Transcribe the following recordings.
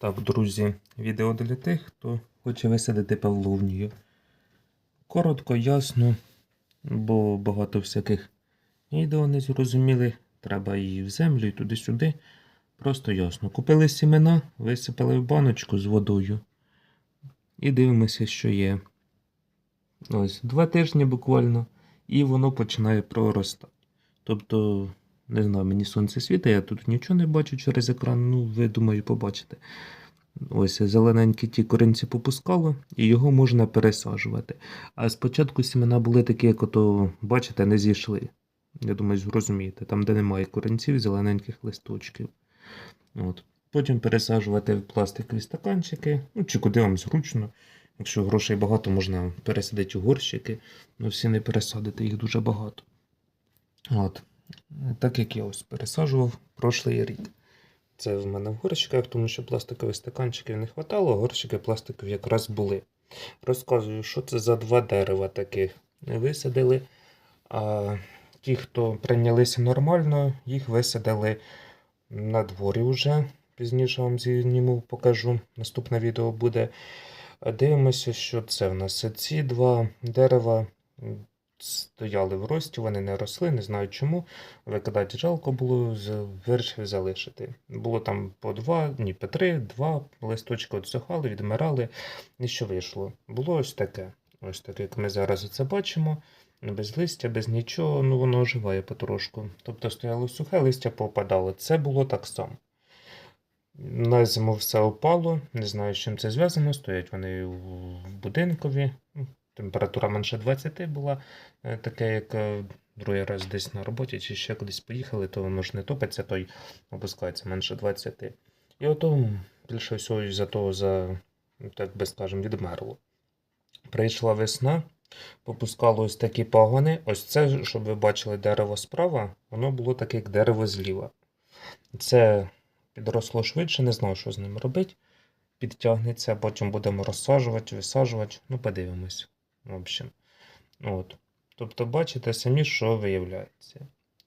Так, друзі, відео для тих, хто хоче висадити павловнію. Коротко, ясно, бо багато всяких відео не зрозуміли. Треба і в землю, і туди-сюди. Просто ясно. Купили сімена, висипали в баночку з водою. І дивимося, що є. Ось, два тижні буквально, і воно починає проростати. Тобто, не знаю, мені сонце світить, я тут нічого не бачу через екран, ну, ви думаю, побачите. Ось зелененькі ті корінці попускало, і його можна пересаджувати. А спочатку сімена були такі, як ото, бачите, не зійшли. Я думаю, зрозумієте, там, де немає корінців, зелененьких листочків. От. Потім пересаджувати в пластикові стаканчики, ну чи куди вам зручно. Якщо грошей багато, можна пересадити у горщики, але всі не пересадити, їх дуже багато. От. Так як я ось пересаджував прошлий рік. Це в мене в горщиках, тому що пластикових стаканчиків не вистачало, а горщики пластикові якраз були. Розказую, що це за два дерева таких висадили. А ті, хто прийнялися нормально, їх висадили на дворі вже. Пізніше вам зніму, покажу. Наступне відео буде. Дивимося, що це в нас. Ці два дерева стояли в рості, вони не росли, не знаю чому. Викидати жалко було, вирішив залишити. Було там по два, ні, по три, два листочки отсухали, відмирали. І що вийшло? Було ось таке. Ось таке, як ми зараз це бачимо. Без листя, без нічого, ну воно оживає потрошку. Тобто стояло сухе, листя попадало. Це було так само. На зиму все опало, не знаю, з чим це зв'язано. Стоять вони в будинкові. Температура менше 20 була. Е, Таке, як е, другий раз десь на роботі чи ще кудись поїхали, то воно ж не топиться, то й опускається менше 20. І ото більше всього за того, за, так би скажемо, відмерло. Прийшла весна, попускало ось такі пагони. Ось це, щоб ви бачили дерево справа, воно було таке, як дерево зліва. Це підросло швидше, не знав, що з ним робити. Підтягнеться, потім будемо розсаджувати, висаджувати. Ну, подивимось. Общем. От. Тобто, бачите самі, що виявляється.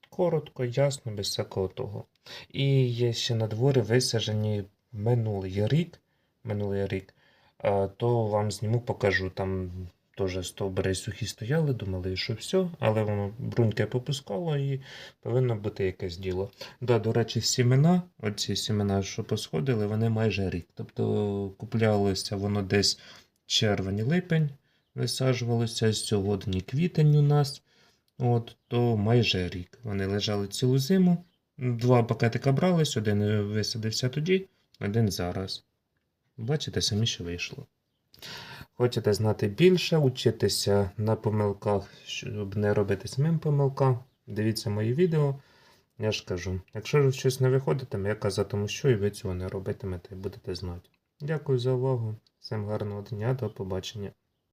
Коротко, ясно, без всякого того. І є ще на дворі висаджені минулий рік. Минулий рік. То вам зніму, покажу. Там теж стовбури сухі стояли, думали, що все, але воно бруньки попускало і повинно бути якесь діло. Да, до речі, сімена, оці сімена, що посходили, вони майже рік. Тобто куплялося воно десь червень-липень, висаджувалося сьогодні квітень у нас. От, то майже рік. Вони лежали цілу зиму. Два пакетика брались, один висадився тоді, один зараз. Бачите, самі що вийшло. Хочете знати більше, учитися на помилках, щоб не робити самим помилкам. Дивіться мої відео. Я ж кажу, якщо ж щось не виходитиме, я казатиму, що і ви цього не робитимете і будете знати. Дякую за увагу. Всім гарного дня, до побачення.